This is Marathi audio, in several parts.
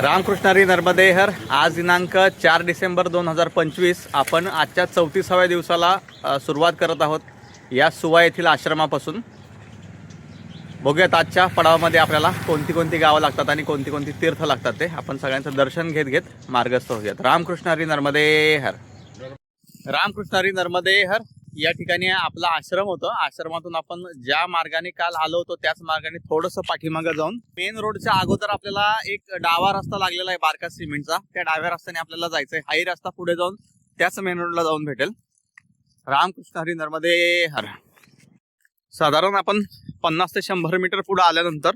रामकृष्णारी नर्मदेहर आज दिनांक चार डिसेंबर दोन हजार पंचवीस. आपण आजच्या चौतीसाव्या दिवसाला सुरुवात करत आहोत या सुवा येथील आश्रमापासून. बघूयात आजच्या पडावामध्ये आपल्याला कोणती कोणती गावं लागतात आणि कोणती कोणती तीर्थ लागतात ते. आपण सगळ्यांचं दर्शन घेत घेत मार्गस्थ होऊयात. रामकृष्णारी नर्मदेहर. रामकृष्णारी नर्मदेहर या ठिकाणी आपला आश्रम होतं. आश्रमातून आपण ज्या मार्गाने काल आलो होतो त्याच मार्गाने थोडंसं पाठीमागं जाऊन मेन रोडच्या अगोदर आपल्याला एक डावा रस्ता लागलेला आहे बारका सिमेंटचा. त्या डाव्या रस्त्याने आपल्याला जायचंय. हाही रस्ता पुढे जाऊन त्याच मेन रोडला जाऊन भेटेल. रामकृष्ण हरी नर्मदे हर. साधारण आपण पन्नास ते शंभर मीटर पुढे आल्यानंतर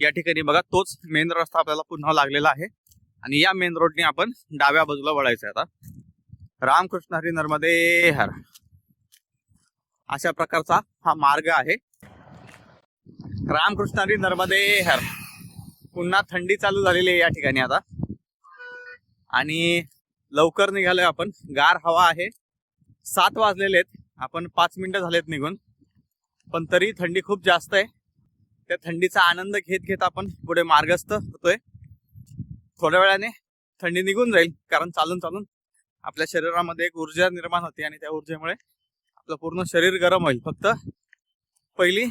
या ठिकाणी बघा तोच मेन रस्ता आपल्याला पुन्हा लागलेला आहे. आणि या मेन रोडने आपण डाव्या बाजूला वळायचं आहे आता. रामकृष्ण हरी नर्मदे हर. अशा प्रकारचा हा मार्ग आहे. रामकृष्णारी नर्मदे हर. पुन्हा थंडी चालू झालेली आहे या ठिकाणी आता. आणि लवकर निघालोय आपण. गार हवा आहे. सात वाजलेले आहेत. आपण पाच मिनिटं झालेत निघून. पण तरी थंडी खूप जास्त आहे. त्या थंडीचा आनंद घेत घेत आपण पुढे मार्गस्थ होतोय. थोड्या वेळाने थंडी निघून जाईल. कारण चालून चालून आपल्या शरीरामध्ये एक ऊर्जा निर्माण होते आणि त्या ऊर्जेमुळे आपलं पूर्ण शरीर गरम होईल. फक्त पहिली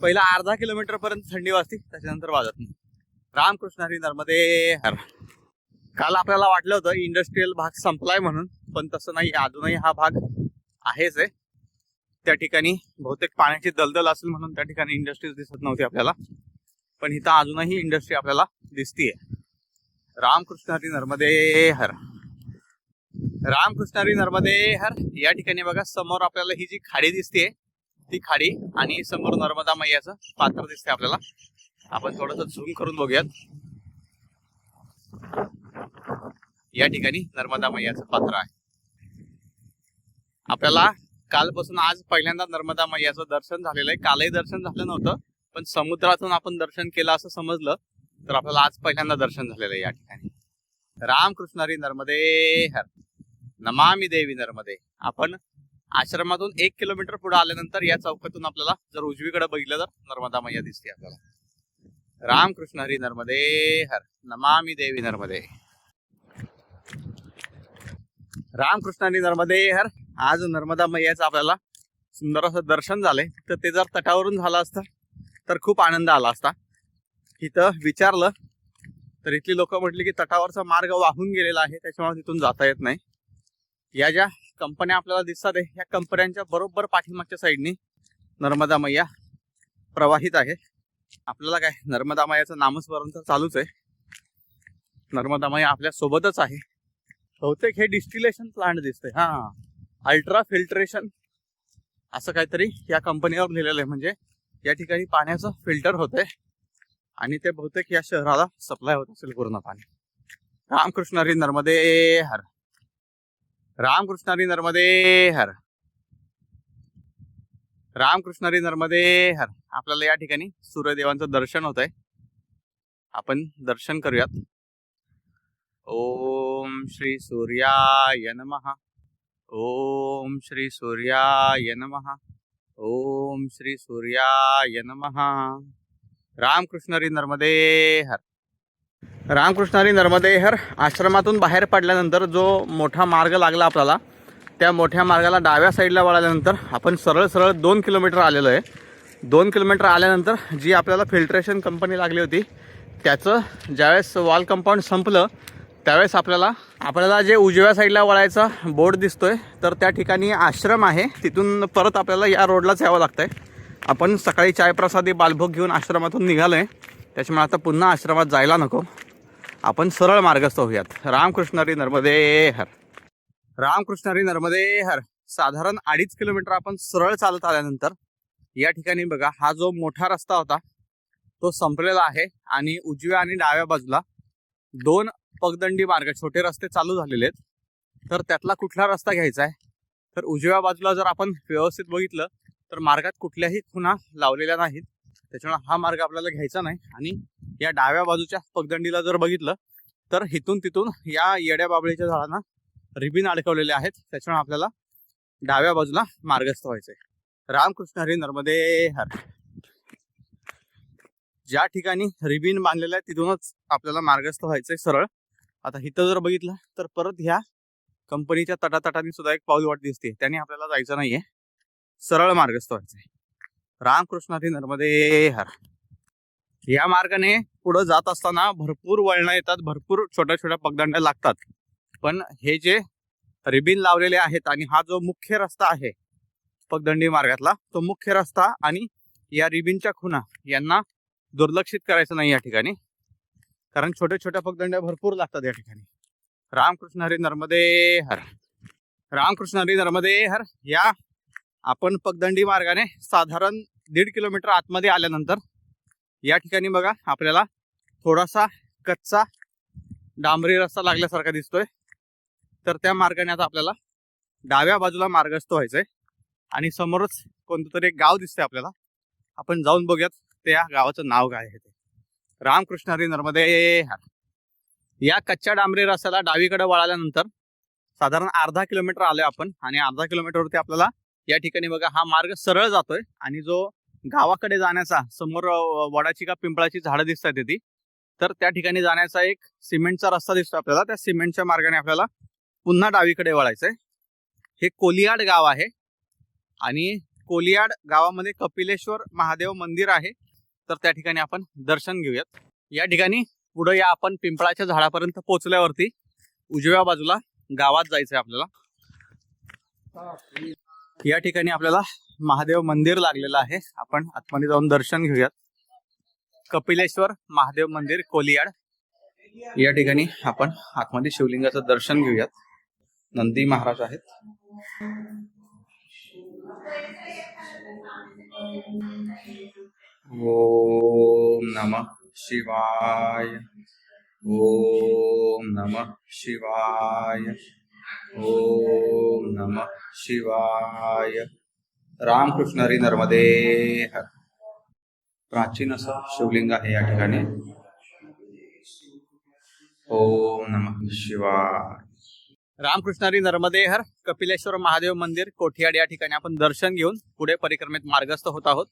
पहिला अर्धा किलोमीटर पर्यंत थंडी वाजते त्याच्यानंतर वाजत नाही. रामकृष्ण हरी नर्मदे हर. काल आपल्याला वाटलं होतं इंडस्ट्रीयल भाग संपलाय म्हणून पण तसं नाही अजूनही हा भाग आहेच आहे. त्या ठिकाणी बहुतेक पाण्याची दलदल असेल म्हणून त्या ठिकाणी इंडस्ट्रीज दिसत नव्हती आपल्याला. पण इथं अजूनही इंडस्ट्री आपल्याला दिसतीये. रामकृष्ण हरी नर्मदे हर. रामकृष्णारी नर्मदे हर या ठिकाणी बघा समोर आपल्याला ही जी खाडी दिसते ती खाडी आणि समोर नर्मदा मैयाचं पात्र दिसते आपल्याला. आपण थोडस झूम करून बघूयात. या ठिकाणी नर्मदा मैयाचं पात्र आहे. आपल्याला कालपासून आज पहिल्यांदा नर्मदा मैयाचं दर्शन झालेलं आहे. कालही दर्शन झालं नव्हतं पण समुद्रातून आपण दर्शन केलं असं समजलं तर आपल्याला आज पहिल्यांदा दर्शन झालेलं आहे या ठिकाणी. रामकृष्णारी नर्मदे हर. नमामि देवी नर्मदे. आपण आश्रमातून एक किलोमीटर पुढे आल्यानंतर या चौकातून आपल्याला जर उजवीकडे बघितलं तर नर्मदा मैया दिसते आपल्याला. रामकृष्ण हरी नर्मदे हर. नमामि देवी नर्मदे. रामकृष्ण हरी नर्मदे हर. आज नर्मदा मैयाचं आपल्याला सुंदर असं दर्शन झालंय. तर ते जर तटावरून झालं असतं तर खूप आनंद आला असता. इथं विचारलं तर इथली लोक म्हटली की तटावरचा मार्ग वाहून गेलेला आहे त्याच्यामुळे तिथून जाता येत नाही. या ज्या कंपन्या आपल्याला दिसतात आहे या कंपन्यांच्या बरोबर पाठीमागच्या साईडनी नर्मदा मैया प्रवाहित आहे. आपल्याला काय नर्मदा मैयाचं नामस्मरण तर चालूच आहे. नर्मदा मैया आपल्या सोबतच आहे. बहुतेक हे डिस्टिलेशन प्लांट दिसतंय. हा अल्ट्रा फिल्ट्रेशन असं काहीतरी या कंपनीवर लिहिलेलं आहे. म्हणजे या ठिकाणी पाण्याचं फिल्टर होतंय आणि ते बहुतेक या शहराला सप्लाय होत असेल पूर्ण पाणी. रामकृष्ण हरी नर्मदे हर. रामकृष्णारी नर्मदे हर. रामकृष्णरी नर्मदे हर. आपल्याला या ठिकाणी सूर्यदेवांचं दर्शन होत आहे आपण दर्शन करूयात. ओम श्री सूर्याय नमः. ओम श्री सूर्याय नमः. ओम श्री सूर्याय नमः. रामकृष्णरी नर्मदे हर. रामकृष्णारी नर्मदेहर नर्मदे हर आश्रमातून बाहेर पडल्यानंतर जो मोठा मार्ग लागला आपल्याला त्या मोठ्या मार्गाला डाव्या साईडला वळाल्यानंतर आपण सरळ सरळ दोन किलोमीटर आलेलो आहे. दोन किलोमीटर आल्यानंतर जी आपल्याला फिल्ट्रेशन कंपनी लागली होती त्याचं ज्यावेळेस वॉल कंपाऊंड संपलं त्यावेळेस आपल्याला आपल्याला जे उजव्या साईडला वळायचा बोर्ड दिसतोय तर त्या ठिकाणी आश्रम आहे. तिथून परत आपल्याला या रोडलाच यावं लागतंय. आपण सकाळी चायप्रसादी बालभोग घेऊन आश्रमातून निघालोय. त्याच्यामुळे आता पुन्हा आश्रमात जायला नको. आपण सरळ मार्गस्थ होऊयात. रामकृष्ण हरी नर्मदे हर. रामकृष्ण हरी नर्मदे हर. साधारण अडीच किलोमीटर आपण सरळ चालत आल्यानंतर या ठिकाणी बघा हा जो मोठा रस्ता होता तो संपलेला आहे आणि उजव्या आणि डाव्या बाजूला दोन पगदंडी मार्ग छोटे रस्ते चालू झालेले आहेत. तर त्यातला कुठला रस्ता घ्यायचा आहे? तर उजव्या बाजूला जर आपण व्यवस्थित बघितलं तर मार्गात कुठल्याही खुणा लावलेल्या नाहीत. त्याच्यामुळे हा मार्ग आपल्याला घ्यायचा नाही. आणि या डाव्या बाजूच्या पगदंडीला जर बघितलं तर हिथून तिथून या येड्या बाबळीच्या झाडांना रिबिन अडकवलेले आहेत. त्याच्यामुळे आपल्याला डाव्या बाजूला मार्गस्थ व्हायचंय. रामकृष्ण हरी नर्मदे हर. ज्या ठिकाणी रिबीन बांधलेलं आहे तिथूनच आपल्याला मार्गस्थ व्हायचंय सरळ. आता इथं जर बघितलं तर परत ह्या कंपनीच्या तटातटाने सुद्धा एक पाऊल वाट दिसते त्याने आपल्याला जायचं नाहीये. सरळ मार्गस्थ व्हायचंय. रामकृष्णाधी नर्मदे हर. या मार्गाने पुढे जात असताना भरपूर वळणं येतात भरपूर छोट्या छोट्या पगदंड्या लागतात. पण हे जे रिबिन लावलेले आहेत आणि हा जो मुख्य रस्ता आहे पगदंडी मार्गातला तो मुख्य रस्ता आणि या रिबिनच्या खुणा यांना दुर्लक्षित करायचं नाही या ठिकाणी. कारण छोट्या छोट्या पगदंड्या भरपूर लागतात या ठिकाणी. रामकृष्ण हरी. नर्मदे हर रामकृष्ण हरी नर्मदे हर. या आपण पगदंडी मार्गाने साधारण दीड किलोमीटर आतमध्ये आल्यानंतर या ठिकाणी बघा आपल्याला थोडासा कच्चा डांबरी रस्ता लागल्यासारखा दिसतोय. तर त्या मार्गाने आता आपल्याला डाव्या बाजूला मार्गस्थ व्हायचंय आणि समोरच कोणतं तरी एक गाव दिसतंय आपल्याला. आपण जाऊन बघूयात त्या गावाचं नाव काय आहे ते. रामकृष्ण हरी नर्मदे या कच्च्या डांबरी रस्त्याला डावीकडे वळाल्यानंतर साधारण अर्धा किलोमीटर आलोय आपण आणि अर्धा किलोमीटरवरती आपल्याला या ठिकाणी बघा हा मार्ग सरळ जातोय आणि जो गावाकडे जाण्याचा समोर वडाची का पिंपळाची झाडं दिसत आहेत ती तर त्या ठिकाणी जाण्याचा एक सिमेंटचा रस्ता दिसतो आपल्याला. त्या सिमेंटच्या मार्गाने आपल्याला पुन्हा डावीकडे वळायचंय. हे कोलियाड गाव आहे आणि कोलियाड गावामध्ये कपिलेश्वर महादेव मंदिर आहे तर त्या ठिकाणी आपण दर्शन घेऊयात. या ठिकाणी पुढे या आपण पिंपळाच्या झाडापर्यंत पोहोचल्यावरती उजव्या बाजूला गावात जायचंय आपल्याला. या ठिकाणी आपल्याला महादेव मंदिर लागलेलं आहे. आपण आतमध्ये जाऊन दर्शन घेऊयात. कपिलेश्वर महादेव मंदिर कोलियाड. या ठिकाणी आपण आतमध्ये शिवलिंगाचं दर्शन घेऊयात. नंदी महाराज आहेत. ओम नमः शिवाय. ओम नमः शिवाय. ओम नमः शिवाय। रामकृष्ण हरी नर्मदे। हर प्राचीन असं शिवलिंग आहे या ठिकाणी. ओम नम शिवाय। रामकृष्णारी नर्मदेहर नर्मदे हर। कपिलेश्वर महादेव मंदिर कोठियाड या ठिकाणी आपण दर्शन घेऊन पुढे परिक्रमेत मार्गस्थ होत आहोत.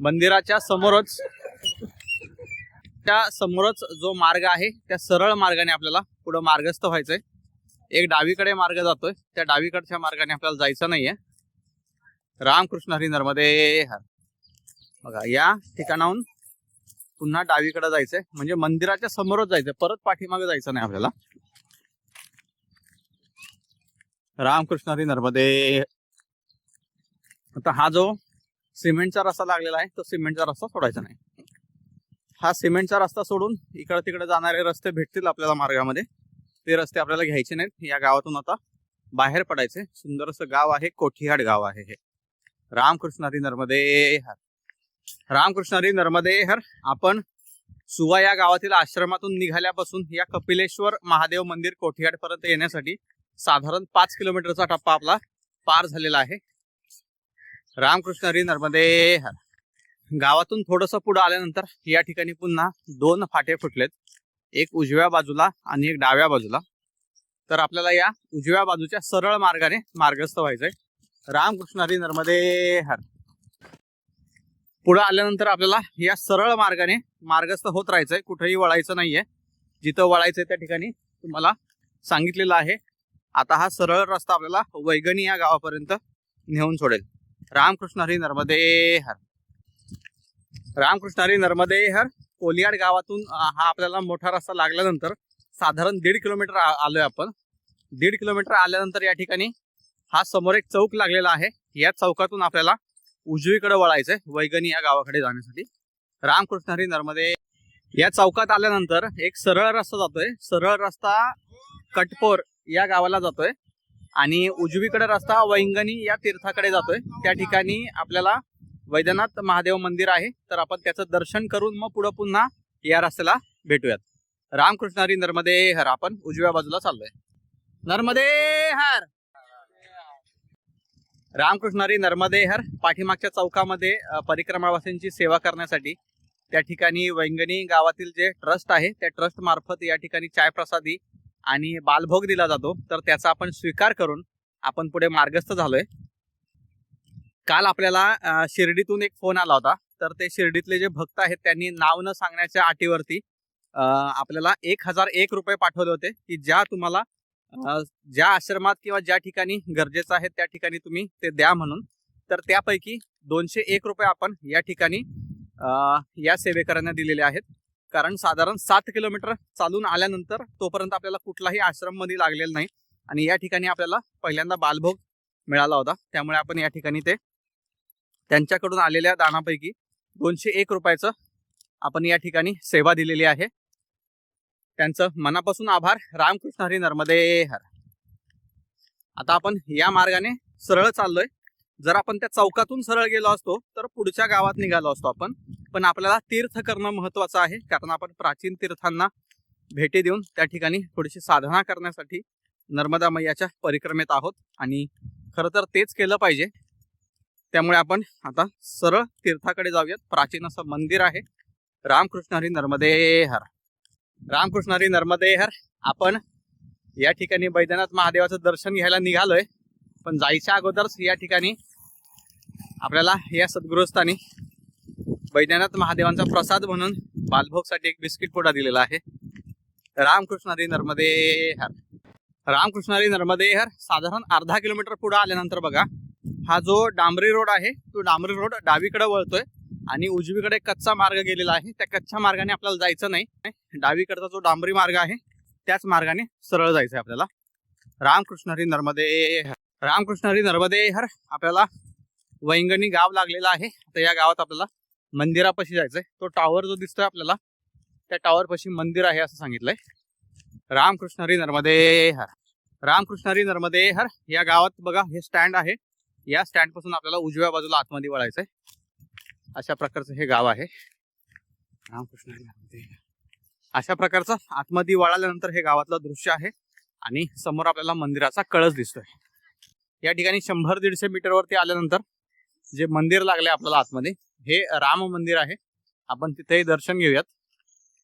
मंदिराच्या समोरच त्या समोरच जो मार्ग आहे त्या सरळ मार्गाने आपल्याला पुढे मार्गस्थ व्हायचंय. एक डावीकडे मार्ग जातोय. त्या डावीकडच्या मार्गाने आपल्याला जायचं नाहीये. रामकृष्ण हरी नर्मदे हर. बघा या ठिकाणाहून पुन्हा डावीकडे जायचंय. म्हणजे मंदिराच्या समोरच जायचंय. परत पाठीमागे जायचं नाही आपल्याला. रामकृष्ण हरी नर्मदे आता हा जो सिमेंटचा रस्ता लागलेला आहे तो सिमेंटचा रस्ता सोडायचा नाही. हा सिमेंटचा रस्ता सोडून इकडे तिकडे जाणारे रस्ते भेटतील आपल्याला मार्गामध्ये. ते रस्ते आपल्याला घ्यायचे नाहीत. या गावातून आता बाहेर पडायचे. सुंदर असं गाव आहे कोठीहाड गाव आहे हे. रामकृष्ण हरी नर्मदे हर. रामकृष्ण हरी नर्मदे हर. आपण सुवा या गावातील आश्रमातून निघाल्यापासून या कपिलेश्वर महादेव मंदिर कोठियाड पर्यंत येण्यासाठी साधारण पाच किलोमीटरचा टप्पा आपला पार झालेला आहे. रामकृष्ण हरी नर्मदे हर. गावातून थोडस पुढे आल्यानंतर या ठिकाणी पुन्हा दोन फाटे फुटलेत. एक उजव्या बाजूला आणि एक डाव्या बाजूला. तर आपल्याला या उजव्या बाजूच्या सरळ मार्गाने मार्गस्थ व्हायचंय. रामकृष्ण हरी नर्मदे हर. पुढे आल्यानंतर आपल्याला या सरळ मार्गाने मार्गस्थ होत राहायचंय. कुठेही वळायचं नाहीये. जिथं वळायचंय त्या ठिकाणी तुम्हाला सांगितलेलं आहे. आता हा सरळ रस्ता आपल्याला वैगणी या गावापर्यंत नेऊन सोडेल. रामकृष्ण हरी नर्मदे हर. रामकृष्ण हरी नर्मदे हर. कोलियाड गावातून हा आपल्याला मोठा रस्ता लागल्यानंतर साधारण दीड किलोमीटर आलोय आपण. दीड किलोमीटर आल्यानंतर या ठिकाणी हा समोर एक चौक लागलेला आहे. या चौकातून आपल्याला उजवीकडे वळायचंय वैगणी या गावाकडे जाण्यासाठी. रामकृष्ण हरी नर्मदे. या चौकात आल्यानंतर एक सरळ रस्ता जातोय. सरळ रस्ता कटपोर या गावाला जातोय. आणि उजवीकडे रस्ता वैंगणी या तीर्थाकडे जातोय. त्या ठिकाणी आपल्याला वैद्यनाथ महादेव मंदिर आहे. तर आपण त्याचं दर्शन करून मग पुढं पुन्हा या रस्त्याला भेटूयात. रामकृष्ण हरी नर्मदे हर. आपण उजव्या बाजूला चाललोय. नर्मदे हर! रामकृष्ण हरी नर्मदे हर. पाठीमागच्या चौकामध्ये परिक्रमावासींची सेवा करण्यासाठी त्या ठिकाणी वैंगणी गावातील जे ट्रस्ट आहे त्या ट्रस्ट मार्फत या ठिकाणी चाय प्रसादी आणि बालभोग दिला जातो. तर त्याचा आपण स्वीकार करून आपण पुढे मार्गस्थ झालोय. काल आपल्याला शिर्डीतून एक फोन आला होता. तर ते शिर्डीतले जे भक्त आहेत त्यांनी नाव न सांगण्याच्या अटीवरती आपल्याला एक हजार एक रुपये पाठवले होते की ज्या तुम्हाला ज्या आश्रमात किंवा ज्या ठिकाणी गरजेचं आहे त्या ठिकाणी तुम्ही ते द्या म्हणून. तर त्यापैकी दोनशे एक रुपये आपण या ठिकाणी या सेवेकरांना दिलेले आहेत. कारण साधारण सात किलोमीटर चालून आल्यानंतर तोपर्यंत आपल्याला कुठलाही आश्रममध्ये लागलेला नाही. आणि या ठिकाणी आपल्याला पहिल्यांदा बालभोग मिळाला होता. त्यामुळे आपण या ठिकाणी ते त्यांच्याकडून आलेल्या दानापैकी दोनशे एक रुपयाचं आपण या ठिकाणी सेवा दिलेली आहे. त्यांचं मनापासून आभार. रामकृष्ण हरी नर्मदे हर. आता आपण या मार्गाने सरळ चाललोय. जर आपण त्या चौकातून सरळ गेलो असतो तर पुढच्या गावात निघालो असतो आपण. पण आपल्याला तीर्थ करणं महत्वाचं आहे कारण आपण प्राचीन तीर्थांना भेटी देऊन त्या ठिकाणी थोडीशी साधना करण्यासाठी नर्मदा मैयाच्या परिक्रमेत आहोत. आणि खरं तर तेच केलं पाहिजे. त्यामुळे आपण आता सरळ तीर्थाकडे जाऊयात. प्राचीन असं मंदिर आहे. रामकृष्ण हरी नर्मदे हर रामकृष्ण हरी नर्मदे हर आपण या ठिकाणी बैद्यनाथ महादेवाचं दर्शन घ्यायला निघालोय. पण जायच्या अगोदरच या ठिकाणी आपल्याला या सद्गृहस्थानी बैद्यनाथ महादेवांचा प्रसाद म्हणून बालभोगसाठी एक बिस्किट पुडा दिलेला आहे. रामकृष्ण हरी नर्मदे हर रामकृष्ण हरी नर्मदे हर साधारण अर्धा किलोमीटर पुढे आल्यानंतर बघा हा जो डांबरी रोड आहे तो डांबरी रोड डावीकडे वळतोय आणि उजवीकडे कच्चा मार्ग गेलेला आहे. त्या कच्च्या मार्गाने आपल्याला जायचं नाही. डावीकडचा जो डांबरी मार्ग आहे त्याच मार्गाने सरळ जायचं आहे आपल्याला. रामकृष्ण हरी नर्मदे हर रामकृष्ण हरी नर्मदे हर. आपल्याला वैंगणी गाव लागलेला आहे. तर या गावात आपल्याला मंदिरापाशी जायचंय. तो टॉवर जो दिसतोय आपल्याला त्या टॉवरपाशी मंदिर आहे असं सांगितलंय. रामकृष्ण हरी नर्मदे हर. रामकृष्ण हरी नर्मदे हर. या गावात बघा हे स्टँड आहे. या स्टँडपासून आपल्याला उजव्या बाजूला आतमध्ये वळायचंय. अशा प्रकारचं हे गाव आहे. रामकृष्ण. अशा प्रकारचं आतमध्ये वळाल्यानंतर हे गावातलं दृश्य आहे. आणि समोर आपल्याला मंदिराचा कळस दिसतोय. या ठिकाणी शंभर दीडशे मीटर वरती आल्यानंतर जे मंदिर लागले आपल्याला आतमध्ये हे राम मंदिर आहे. आपण तिथेही दर्शन घेऊयात.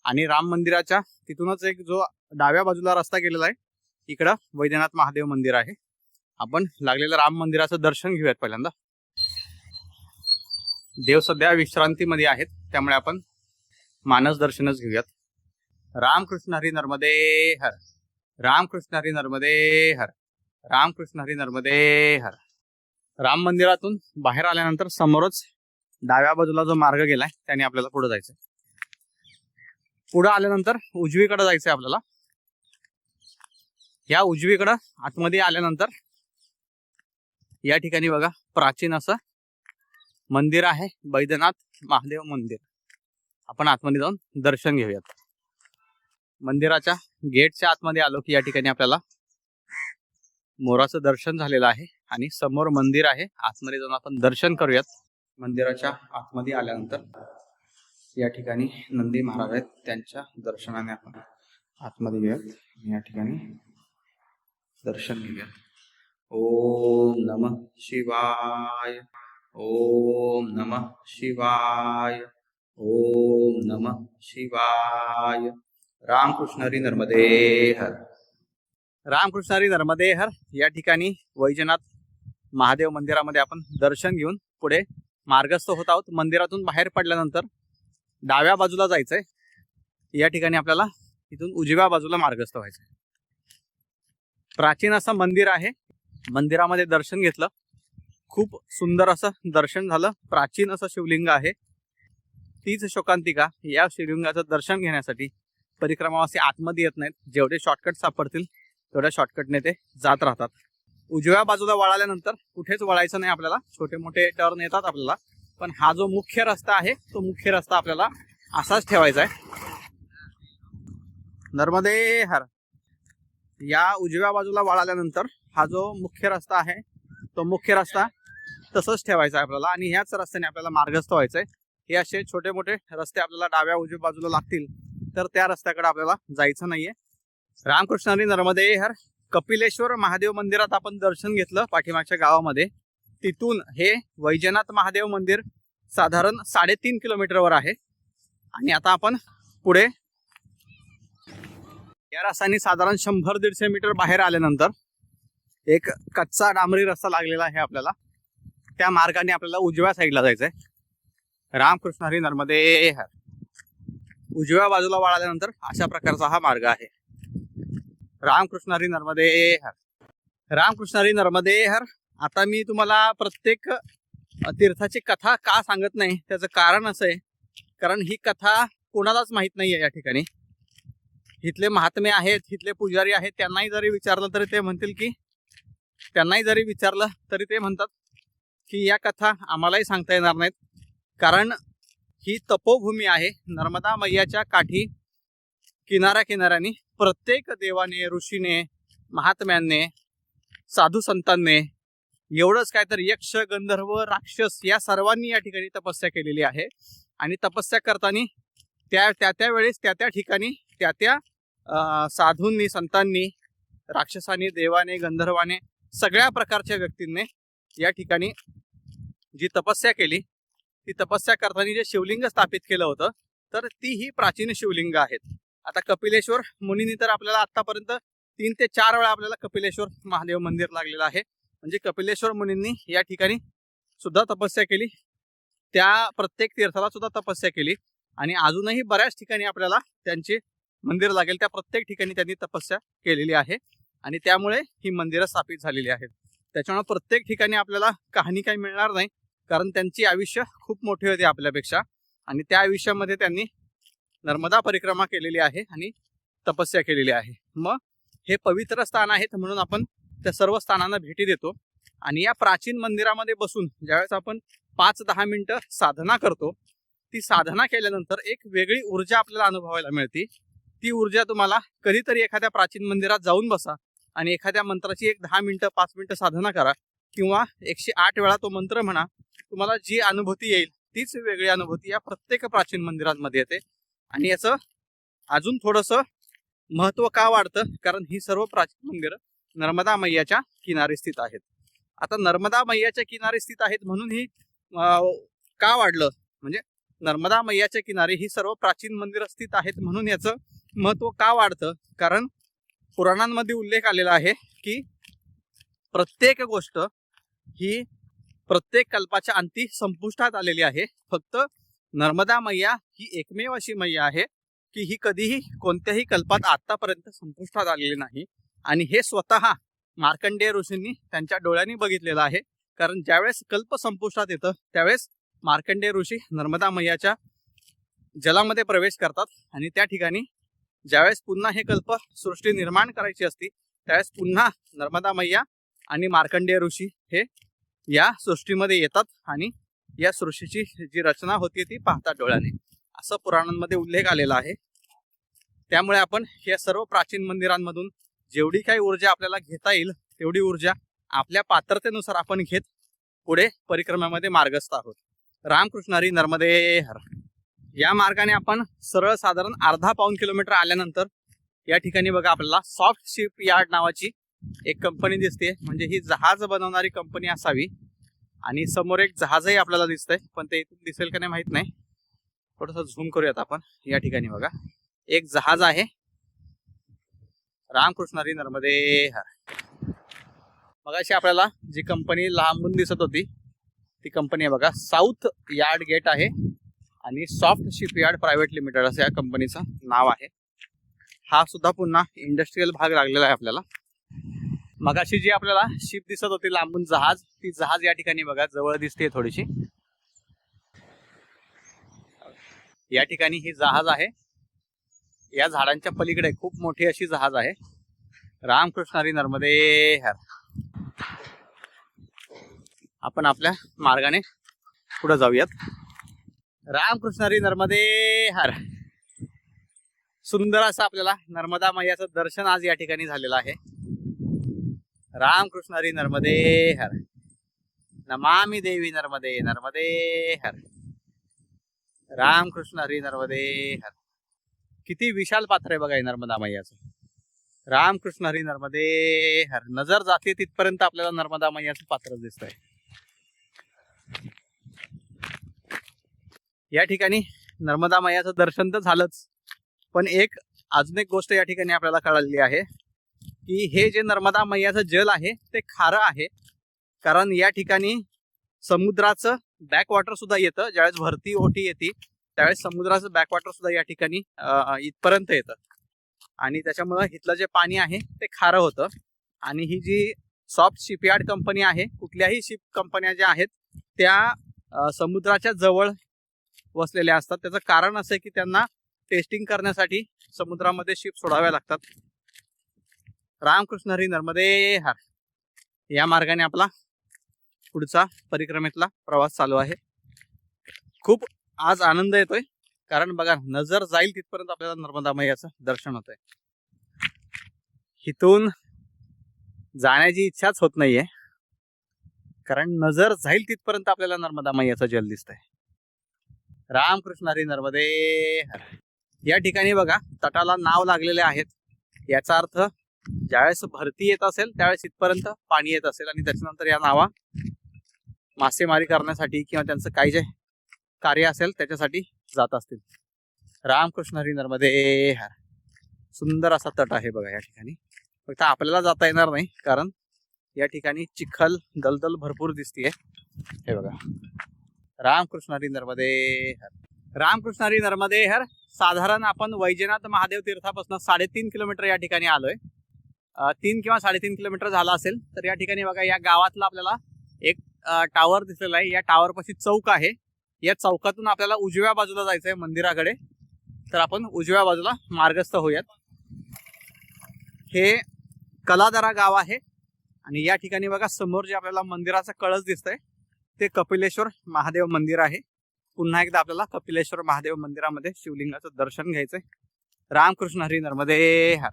आणि राम मंदिराच्या तिथूनच एक जो डाव्या बाजूला रस्ता गेलेला आहे इकडं वैद्यनाथ महादेव मंदिर आहे. आपण लागलेलं राम मंदिराचं दर्शन घेऊयात पहिल्यांदा. देव सध्या विश्रांतीमध्ये आहेत त्यामुळे आपण मानस दर्शनच घेऊयात. रामकृष्ण हरी नर्मदे हर. रामकृष्ण हरी नर्मदे हर. रामकृष्ण हरी नर्मदे हर. राम मंदिरातून बाहेर आल्यानंतर समोरच डाव्या बाजूला जो मार्ग गेलाय त्याने आपल्याला पुढे जायचंय. पुढे आल्यानंतर उजवीकडे जायचंय आपल्याला. या उजवीकडं आतमध्ये आल्यानंतर या ठिकाणी बघा प्राचीन असं मंदिर आहे बैद्यनाथ महादेव मंदिर. आपण आतमध्ये जाऊन दर्शन घेऊयात. मंदिराच्या गेटच्या आतमध्ये आलो की या ठिकाणी आपल्याला मोराचं दर्शन झालेलं आहे आणि समोर मंदिर आहे. आतमध्ये जाऊन आपण दर्शन करूयात. मंदिराच्या आतमध्ये आल्यानंतर या ठिकाणी नंदी महाराज आहेत त्यांच्या दर्शनाने आपण आतमध्ये घेऊयात या ठिकाणी दर्शन घेऊयात. ओम नम शिवाय। ओम नम शिवाय। ओम नम शिवाय। रामकृष्ण हरी नर्मदे हर। रामकृष्ण हरी नर्मदे हर। या ठिकाणी वैजनाथ महादेव मंदिरामध्ये आपण दर्शन घेऊन पुढे मार्गस्थ होत आहोत. मंदिरातून बाहेर पडल्यानंतर डाव्या बाजूला जायचंय. या ठिकाणी आपल्याला इथून उजव्या बाजूला मार्गस्थ व्हायचंय. प्राचीन असं मंदिर आहे. मंदिरामध्ये दर्शन घेतलं. खूप सुंदर असं दर्शन झालं. प्राचीन असं शिवलिंग आहे. तीच शोकांतिका या शिवलिंगाचं दर्शन घेण्यासाठी परिक्रमावासी आतमध्ये येत नाहीत. जेवढे शॉर्टकट सापडतील तेवढ्या शॉर्टकटने ते जात राहतात. उजव्या बाजूला वळाल्यानंतर कुठेच वळायचं नाही आपल्याला. छोटे मोठे टर्न येतात आपल्याला. पण हा जो मुख्य रस्ता आहे तो मुख्य रस्ता आपल्याला असाच ठेवायचा आहे. नर्मदे हर. या उजव्या बाजूला वळाल्यानंतर हा जो मुख्य रस्ता आहे तो मुख्य रस्ता तसंच ठेवायचा आहे आपल्याला आणि ह्याच रस्त्याने आपल्याला मार्गस्थ व्हायचंय. हे असे छोटे मोठे रस्ते आपल्याला डाव्या उजव्या बाजूला लागतील तर त्या रस्त्याकडे आपल्याला जायचं नाहीये. रामकृष्ण नर्मदे हर कपिलेश्वर महादेव मंदिरात आपण दर्शन घेतलं पाठीमागच्या गावामध्ये. तिथून हे वैजनाथ महादेव मंदिर साधारण साडेतीन किलोमीटरवर आहे. आणि आता आपण पुढे या रस्त्याने साधारण शंभर दीडशे मीटर बाहेर आल्यानंतर एक कच्चा डांबरी रस्ता लागलेला आहे आपल्याला. त्या मार्गाने आपल्याला उजव्या साईडला जायचंय. रामकृष्ण हरी नर्मदे हर. उजव्या बाजूला वळाल्यानंतर अशा प्रकारचा हा मार्ग आहे. रामकृष्ण हरी नर्मदे हर. रामकृष्ण हरी नर्मदे हर. आता मी तुम्हाला प्रत्येक तीर्थाची कथा का सांगत नाही त्याचं कारण असं आहे. कारण ही कथा कोणालाच माहीत आहे या ठिकाणी. इथले महात्मे आहेत इथले पुजारी आहेत त्यांनाही जरी विचारलं तरी ते म्हणतील की त्यांनाही जरी विचारलं तरी ते म्हणतात की या कथा आम्हालाही सांगता येणार नाहीत. कारण ही तपोभूमी आहे. नर्मदा मैयाच्या काठी किनाऱ्या किनाऱ्याने प्रत्येक देवाने ऋषीने महात्म्यांनी साधू संतांनी एवढंच काय तर यक्ष गंधर्व राक्षस या सर्वांनी या ठिकाणी तपस्या केलेली आहे. आणि तपस्या करताना त्या त्या त्या वेळेस त्या त्या ठिकाणी त्या त्या साधूंनी संतांनी राक्षसाने देवाने गंधर्वाने सगळ्या प्रकारच्या व्यक्तींनी या ठिकाणी जी तपस्या केली ती तपस्या करताना जे शिवलिंग स्थापित केलं होतं तर ती ही प्राचीन शिवलिंग आहेत. आता कपिलेश्वर मुनींनी तर आपल्याला आतापर्यंत तीन ते चार वेळा आपल्याला कपिलेश्वर महादेव मंदिर लागलेलं आहे. म्हणजे कपिलेश्वर मुनींनी या ठिकाणी सुद्धा तपस्या केली त्या प्रत्येक तीर्थाला सुद्धा तपस्या केली आणि अजूनही बऱ्याच ठिकाणी आपल्याला त्यांचे मंदिर लागेल त्या प्रत्येक ठिकाणी त्यांनी तपस्या केलेली आहे. आणि त्यामुळे ही मंदिरं स्थापित झालेली आहेत. त्याच्यामुळे प्रत्येक ठिकाणी आपल्याला कहाणी काही मिळणार नाही कारण त्यांची आयुष्य खूप मोठी होती आपल्यापेक्षा. आणि त्या आयुष्यामध्ये त्यांनी नर्मदा परिक्रमा केलेली आहे आणि तपस्या केलेली आहे. मग हे पवित्र स्थान आहेत म्हणून आपण त्या सर्व स्थानांना भेटी देतो. आणि या प्राचीन मंदिरामध्ये बसून ज्यावेळेस आपण पाच दहा मिनिटं साधना करतो ती साधना केल्यानंतर एक वेगळी ऊर्जा आपल्याला अनुभवायला मिळते. ती ऊर्जा तुम्हाला कधीतरी एखाद्या प्राचीन मंदिरात जाऊन बसा. आणि एखाद्या मंत्राची एक दहा मिनटं पाच मिनटं साधना करा किंवा एकशे आठ वेळा तो मंत्र म्हणा तुम्हाला जी अनुभूती येईल तीच वेगळी अनुभूती या प्रत्येक प्राचीन मंदिरांमध्ये येते. आणि याचं अजून थोडंसं महत्त्व का वाढतं? कारण ही सर्व प्राचीन मंदिरं नर्मदा मैयाच्या किनारी स्थित आहेत. आता नर्मदा मैयाच्या किनारी स्थित आहेत म्हणून ही का वाढलं? म्हणजे नर्मदा मैयाच्या किनारी ही सर्व प्राचीन मंदिरं स्थित आहेत म्हणून याचं महत्त्व का वाढतं? कारण पुराणांमध्ये उल्लेख आलेला आहे की प्रत्येक गोष्ट ही प्रत्येक कल्पाच्या अंती संपुष्टात आलेली आहे. फक्त नर्मदा मैया ही एकमेव अशी मैया आहे की ही कधीही कोणत्याही कल्पात आतापर्यंत संपुष्टात आलेली नाही. आणि हे स्वतः मार्कंडेय ऋषींनी त्यांच्या डोळ्यांनी बघितलेलं आहे. कारण ज्यावेळेस कल्प संपुष्टात येतं त्यावेळेस मार्कंडेय ऋषी नर्मदा मैयाच्या जलामध्ये प्रवेश करतात आणि त्या ठिकाणी ज्यावेळेस पुन्हा हे कल्प सृष्टी निर्माण करायची असती त्यावेळेस पुन्हा नर्मदा मैया आणि मार्कंडेय ऋषी हे या सृष्टीमध्ये येतात आणि या सृष्टीची जी रचना होती ती पाहतात डोळ्याने. असं पुराणांमध्ये उल्लेख आलेला आहे. त्यामुळे आपण या सर्व प्राचीन मंदिरांमधून जेवढी काही ऊर्जा आपल्याला घेता येईल तेवढी ऊर्जा आपल्या पात्रतेनुसार आपण घेत पुढे परिक्रमेमध्ये मार्गस्थ आहोत. रामकृष्णारी नर्मदे हर. या मार्गाने आपण सरळ साधारण अर्धा पाऊन किलोमीटर आल्यानंतर या ठिकाणी बघा आपल्याला सॉफ्ट शिप यार्ड नावाची एक कंपनी दिसते. म्हणजे ही जहाज बनवणारी कंपनी असावी. आणि समोर एक जहाजही आपल्याला दिसतंय. पण ते इथून दिसेल का नाही माहीत नाही. थोडस झूम करूयात आपण. या ठिकाणी बघा. एक जहाज आहे. रामकृष्णारी नर्मदे हर मगाशी आपल्याला जी कंपनी लांबून दिसत होती ती कंपनी आहे बघा. साऊथ यार्ड गेट आहे. आणि सॉफ्ट शिपयार्ड प्रायव्हेट लिमिटेड असं या कंपनीचं नाव आहे. हा सुद्धा पुन्हा इंडस्ट्रीयल भाग लागलेला आहे आपल्याला. मगाशी जी आपल्याला शिप दिसत होती लांबून जहाज ती जहाज या ठिकाणी बघा जवळ दिसते थोडीशी. या ठिकाणी ही जहाज आहे. या झाडांच्या पलीकडे खूप मोठी अशी जहाज आहे. रामकृष्ण हरी नर्मदे हर. आपण आपल्या मार्गाने पुढे जाऊयात. रामकृष्ण हरी नर्मदे हर. सुंदर असं आपल्याला नर्मदा मैयाचं दर्शन आज या ठिकाणी झालेलं आहे. रामकृष्ण हरी नर्मदे हर. नमामी देवी नर्मदे नर्मदे हर. रामकृष्ण हरी नर्मदे हर. किती विशाल पात्र आहे बघा नर्मदा मैयाचं. रामकृष्ण हरी नर्मदे हर. नजर जाते तिथपर्यंत आपल्याला नर्मदा मैयाचं पात्र दिसतंय. या ठिकाणी नर्मदा मैयाचं दर्शन तर झालंच. पण एक अजून एक गोष्ट या ठिकाणी आपल्याला कळालेली आहे की हे जे नर्मदा मैयाचं जल आहे ते खारं आहे. कारण या ठिकाणी समुद्राचं बॅकवॉटर सुद्धा येतं ज्यावेळेस भरती ओटी येते त्यावेळेस समुद्राचं बॅकवॉटर सुद्धा या ठिकाणी इथपर्यंत येतं. आणि त्याच्यामुळं इथलं जे पाणी आहे ते खारं होतं. आणि ही जी सॉफ्ट शिपयार्ड कंपनी आहे कुठल्याही शिप कंपन्या ज्या आहेत त्या समुद्राच्या जवळ वसलेल्या असतात. त्याचं कारण असं आहे की त्यांना टेस्टिंग करण्यासाठी समुद्रामध्ये शिप सोडाव्या लागतात. रामकृष्ण हरी नर्मदे हर. या मार्गाने आपला पुढचा परिक्रमेतला प्रवास चालू आहे. खूप आज आनंद येतोय. कारण बघा नजर जाईल तिथपर्यंत आपल्याला नर्मदा मैयाचं दर्शन होतंय. इथून जाण्याची इच्छाच होत नाहीये. कारण नजर जाईल तिथपर्यंत आपल्याला नर्मदा मैयाचं जल दिसतंय. रामकृष्ण हरी नर्मदे हर या ठिकाणी बघा तटाला नाव लागलेले आहेत. याचा अर्थ ज्यावेळेस भरती येत असेल त्यावेळेस इथपर्यंत पाणी येत असेल आणि त्याच्यानंतर या नावा मासेमारी करण्यासाठी किंवा त्यांचं काही जे कार्य असेल त्याच्यासाठी जात असतील. रामकृष्ण हरी नर्मदे हर सुंदर असा तट आहे बघा या ठिकाणी. फक्त आपल्याला जाता येणार नाही कारण या ठिकाणी चिखल दलदल भरपूर दिसतीये. हे बघा. रामकृष्ण हरी नर्मदे हर. रामकृष्ण हरी नर्मदे हर. साधारण आपण वैजनाथ महादेव तीर्थापासून साडेतीन किलोमीटर या ठिकाणी आलोय. तीन किंवा साडेतीन किलोमीटर झाला असेल तर या ठिकाणी बघा या गावातला आपल्याला एक टावर दिसलेला आहे. या टावरपाशी चौक आहे. या चौकातून आपल्याला उजव्या बाजूला जायचंय मंदिराकडे. तर आपण उजव्या बाजूला मार्गस्थ होऊयात. हे कलादरा गाव आहे. आणि या ठिकाणी बघा समोर जे आपल्याला मंदिराचा कळस दिसतंय ते कपिलेश्वर महादेव मंदिर आहे. पुन्हा एकदा आपल्याला कपिलेश्वर महादेव मंदिरामध्ये शिवलिंगाचं दर्शन घ्यायचंय. रामकृष्ण हरी नर्मदे हर.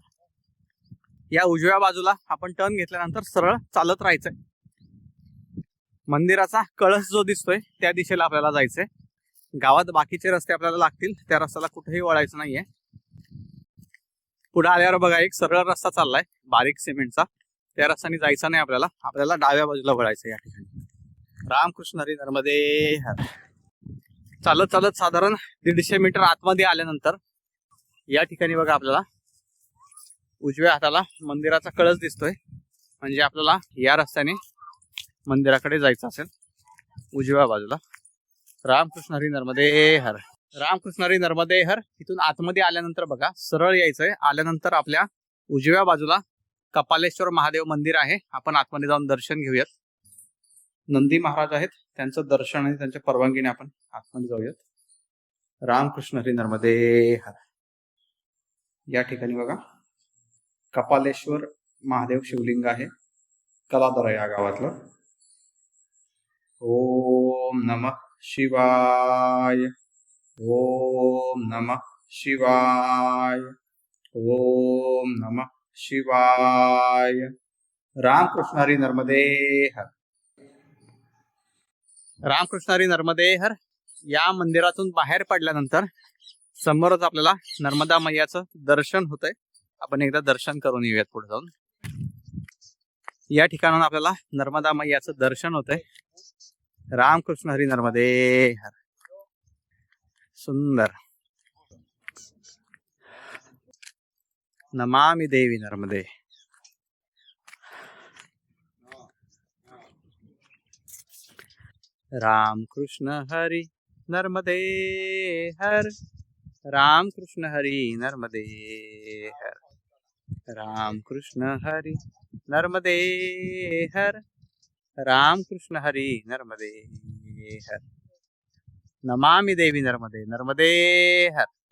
या उजव्या बाजूला आपण टर्न घेतल्यानंतर सरळ चालत राहायचंय. मंदिराचा कळस जो दिसतोय त्या दिशेला आपल्याला जायचंय. गावात बाकीचे रस्ते आपल्याला लागतील त्या रस्त्याला कुठेही वळायचं नाहीये. पुढे आल्यावर बघा एक सरळ रस्ता चाललाय बारीक सिमेंटचा. त्या रस्त्याने जायचा नाही आपल्याला. आपल्याला डाव्या बाजूला वळायचं या ठिकाणी. रामकृष्ण हरी नर्मदे हर चालत चालत साधारण दीडशे मीटर आतमध्ये आल्यानंतर या ठिकाणी बघा आपल्याला उजव्या हाताला मंदिराचा कळस दिसतोय. म्हणजे आपल्याला या रस्त्याने मंदिराकडे जायचं असेल. उजव्या बाजूला. रामकृष्ण हरी नर्मदे हर. रामकृष्ण हरी नर्मदे हर. इथून आतमध्ये आल्यानंतर बघा सरळ यायचंय. आल्यानंतर आपल्या उजव्या बाजूला कपालेश्वर महादेव मंदिर आहे. आपण आतमध्ये जाऊन दर्शन घेऊयात. नंदी महाराज आहेत. त्यांचं दर्शन आणि त्यांच्या परवानगीने आपण आतमध्ये जाऊयात. रामकृष्ण हरी नर्मदे हर. या ठिकाणी बघा. कपालेश्वर महादेव शिवलिंग आहे. कलादरा या गावातलं. ओम नम शिवाय. ओम नम शिवाय. ओम नम शिवाय. रामकृष्ण हरी नर्मदे हर. रामकृष्ण हरी नर्मदे हर. या मंदिरातून बाहेर पडल्यानंतर समोरच आपल्याला नर्मदा मैयाचं दर्शन होतंय. आपण एकदा दर्शन करून येऊयात पुढे जाऊन. या ठिकाणाहून आपल्याला नर्मदा मैयाचं दर्शन होतंय. रामकृष्ण हरी नर्मदे हर. सुंदर. नमामि देवी नर्मदे. रामकृष्ण हरी नर्मदे हर। रामकृष्ण हरी नर्मदे हर। रामकृष्ण हरी नर्मदे हर। रामकृष्ण हरी नर्मदे हर। नमामि देवी नर्मदे नर्मदे हर।